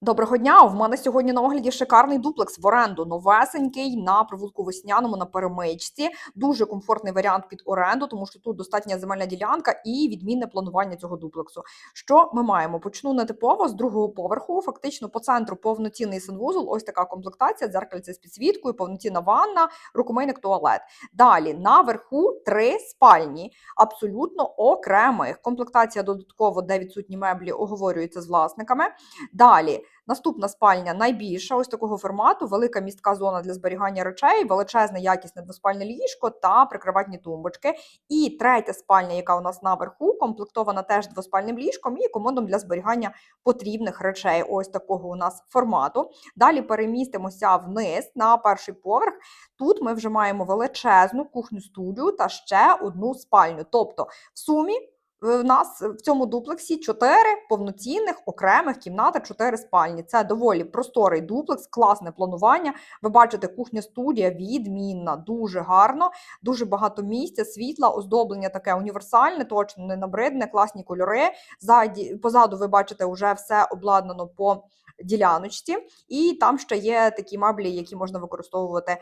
Доброго дня! В мене сьогодні на огляді шикарний дуплекс в оренду, новесенький на провулку Весняному на перемичці. Дуже комфортний варіант під оренду, тому що тут достатня земельна ділянка і відмінне планування цього дуплексу. Що ми маємо? Почну нетипово з другого поверху. Фактично по центру повноцінний санвузол. Ось така комплектація, дзеркальце з підсвіткою, повноцінна ванна, рукомийник, туалет. Далі наверху три спальні, абсолютно окремих. Комплектація додатково, де відсутні меблі, оговорюється з власниками. Далі. Наступна спальня найбільша, ось такого формату, велика містка зона для зберігання речей, величезне якісне двоспальне ліжко та прикриватні тумбочки. І третя спальня, яка у нас наверху, комплектована теж двоспальним ліжком і комодом для зберігання потрібних речей. Ось такого у нас формату. Далі перемістимося вниз на перший поверх. Тут ми вже маємо величезну кухню студію та ще одну спальню. Тобто, в сумі. В нас в цьому дуплексі чотири повноцінних окремих кімнати, чотири спальні. Це доволі просторий дуплекс, класне планування. Ви бачите, кухня студія відмінна, дуже гарно, дуже багато місця, світла, оздоблення таке універсальне, точно не набридне, класні кольори. Ззаді, позаду ви бачите, вже все обладнано по діляночці, і там ще є такі меблі, які можна використовувати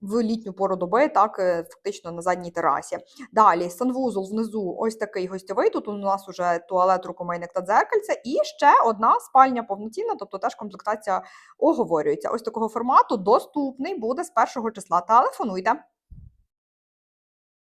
в літню пору доби, так е, фактично на задній терасі. Далі санвузол внизу, ось такий гостьовий. Тут у нас уже туалет, рукомийник та дзеркальце, і ще одна спальня повноцінна, тобто теж комплектація оговорюється. Ось такого формату доступний буде з першого числа. Телефонуйте.